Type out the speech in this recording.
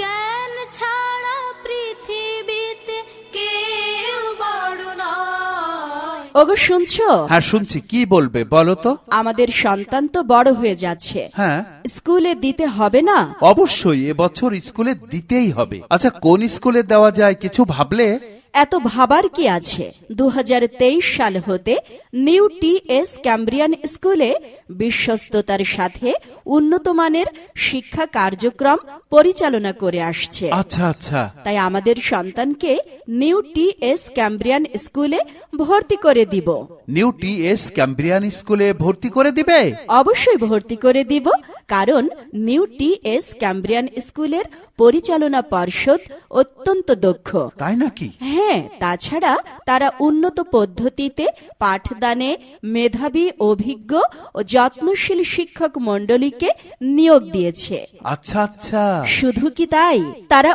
জ্ঞান ছাড়া পৃথিবীতে কেউ বড় নয়। ওগো শুনছো? হ্যাঁ শুনছি। কি বলবে বলো তো। আমাদের সন্তান তো বড় হয়ে যাচ্ছে। হ্যাঁ। স্কুলে দিতে হবে না? অবশ্যই এবছর স্কুলে দিতেই হবে। আচ্ছা কোন স্কুলে দেওয়া যায় কিছু ভাবলে? এত ভাবার কি আছে? দু সাল হতে নিউ টি এস ক্যাম্ব্রিয়ান স্কুলে বিশ্বস্ততার সাথে উন্নত মানের শিক্ষা কার্যক্রম পরিচালনা করে আসছে। আচ্ছা আচ্ছা। তাই আমাদের সন্তানকে নিউ টি এস ক্যাম্ব্রিয়ান স্কুলে ভর্তি করে দিব। নিউ টি এস ক্যাম্ব্রিয়ান স্কুলে ভর্তি করে দিবে? অবশ্যই ভর্তি করে দিব। কারণ নিউ টি এস ক্যাম্ব্রিয়ান স্কুলের পরিচালনা পর্ষদ অত্যন্ত দক্ষ। তাই নাকি? হ্যাঁ তাছাড়া তারা উন্নত পদ্ধতিতে পাঠদানে মেধাবী অভিজ্ঞ ও যত্নশীল শিক্ষক মন্ডলীকে নিয়োগ দিয়েছে। আচ্ছা আচ্ছা। শুধু কি তাই? তারা